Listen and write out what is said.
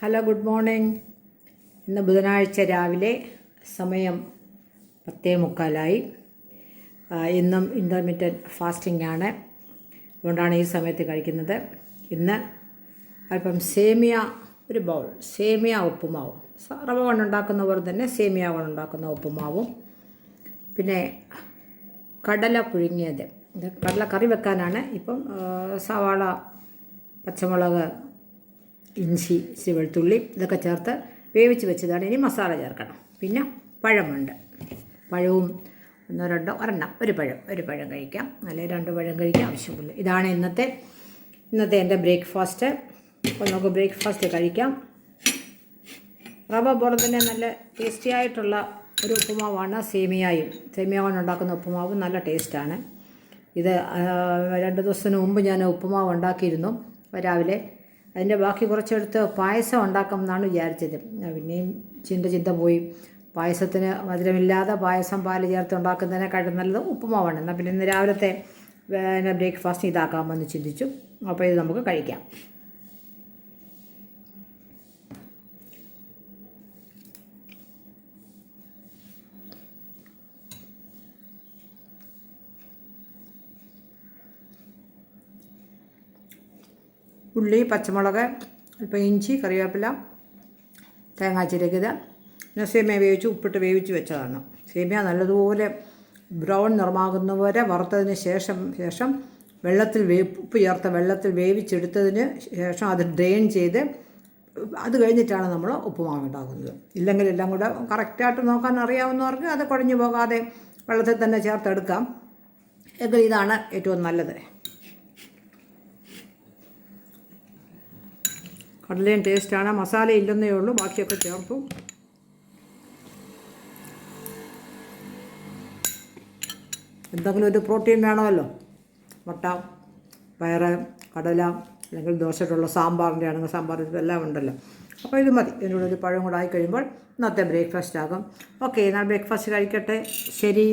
Hello good morning ഇന്ന് ബുധനാഴ്ച രാവിലെ സമയം പത്തേ മുക്കാലായി. ഇന്നും ഇന്റർമീഡിയറ്റ് ഫാസ്റ്റിംഗ് ആണ്. അതുകൊണ്ടാണ് ഈ സമയത്ത് കഴിക്കുന്നത്. ഇന്ന് അല്പം സേമിയ ഒരു ബൗൾ സേമിയ ഉപ്പുമാവും. റവ കൊണ്ടുണ്ടാക്കുന്ന പോലെ തന്നെ സേമിയ കൊണ്ടുണ്ടാക്കുന്ന ഉപ്പുമാവും. പിന്നെ കടല പുഴുങ്ങിയത്. കടല കറി വെക്കാനാണ്. ഇപ്പം സവാള പച്ചമുളക് ഇഞ്ചി ഇച്ചിരി വെളുത്തുള്ളി ഇതൊക്കെ ചേർത്ത് വേവിച്ച് വെച്ചതാണ്. ഇനി മസാല ചേർക്കണം. പിന്നെ പഴമുണ്ട്. പഴവും ഒന്നോ രണ്ടോ ഒരെണ്ണം. ഒരു പഴം ഒരു പഴം കഴിക്കാം. അല്ലെങ്കിൽ രണ്ട് പഴം കഴിക്കാം ആവശ്യമില്ല. ഇതാണ് ഇന്നത്തെ ഇന്നത്തെ എന്റെ ബ്രേക്ക്ഫാസ്റ്റ്. അപ്പോൾ നമുക്ക് ബ്രേക്ക്ഫാസ്റ്റ് കഴിക്കാം. റവ പോലെ തന്നെ നല്ല ടേസ്റ്റി ആയിട്ടുള്ള ഒരു ഉപ്പുമാവാണ് സേമിയായും. സേമിയ കൊണ്ട് ഉണ്ടാക്കുന്ന ഉപ്പുമാവ് നല്ല ടേസ്റ്റാണ്. ഇത് രണ്ട് ദിവസത്തിന് മുമ്പ് ഞാൻ ഉപ്പുമാവ് ഉണ്ടാക്കിയിരുന്നു. രാവിലെ അതിന്റെ ബാക്കി കുറച്ചെടുത്ത് പായസം ഉണ്ടാക്കാം എന്നാണ് വിചാരിച്ചത്. പിന്നെയും ചിന്ത ചിന്ത പോയി. പായസത്തിന് മധുരമില്ലാതെ പായസം പാൽ ചേർത്ത് ഉണ്ടാക്കുന്നതിനെക്കാട്ടും നല്ലത് ഉപ്പുമാവാണ്. എന്നാൽ പിന്നെ ഇന്ന് രാവിലത്തെ പിന്നെ ബ്രേക്ക്ഫാസ്റ്റ് ഇതാക്കാമെന്ന് ചിന്തിച്ചു. അപ്പോൾ ഇത് നമുക്ക് കഴിക്കാം. ഉള്ളി പച്ചമുളക് അല്പം ഇഞ്ചി കറിവേപ്പില തേങ്ങാ ചിരകിത് പിന്നെ സേമിയ വേവിച്ച് ഉപ്പിട്ട് വേവിച്ച് വെച്ചതാണ്. സേമിയ നല്ലതുപോലെ ബ്രൗൺ നിറമാകുന്നവരെ വറുത്തതിന് ശേഷം ശേഷം വെള്ളത്തിൽ വേ ഉപ്പ് ചേർത്ത വെള്ളത്തിൽ വേവിച്ചെടുത്തതിന് ശേഷം അത് ഡ്രെയിൻ ചെയ്ത് അത് കഴിഞ്ഞിട്ടാണ് നമ്മൾ ഉപ്പുമാവ് ഉണ്ടാക്കുന്നത്. ഇല്ലെങ്കിൽ എല്ലാം കൂടെ കറക്റ്റായിട്ട് നോക്കാൻ അറിയാവുന്നവർക്ക് അത് കുഴഞ്ഞു പോകാതെ വെള്ളത്തിൽ തന്നെ ചേർത്തെടുക്കാം. എങ്കിൽ ഇതാണ് ഏറ്റവും നല്ലത്. കടലയും ടേസ്റ്റാണ്. മസാല ഇല്ലെന്നേ ഉള്ളൂ. ബാക്കിയൊക്കെ ചേർക്കും എന്തെങ്കിലും ഒരു പ്രോട്ടീൻ വേണമല്ലോ? മുട്ട പയറ് കടല അല്ലെങ്കിൽ ദോശയിട്ടുള്ള സാമ്പാറിന്റെ ആണെങ്കിൽ സാമ്പാർ ഇതെല്ലാം ഉണ്ടല്ലോ. അപ്പോൾ ഇത് മതി. ഇതിന്റെ ഒരു പഴം കൂടെ ആയി കഴിയുമ്പോൾ ഇന്നത്തെ ബ്രേക്ക്ഫാസ്റ്റ് ആകും ഓക്കെ എന്നാൽ ബ്രേക്ക്ഫാസ്റ്റ് കഴിക്കട്ടെ. ശരി.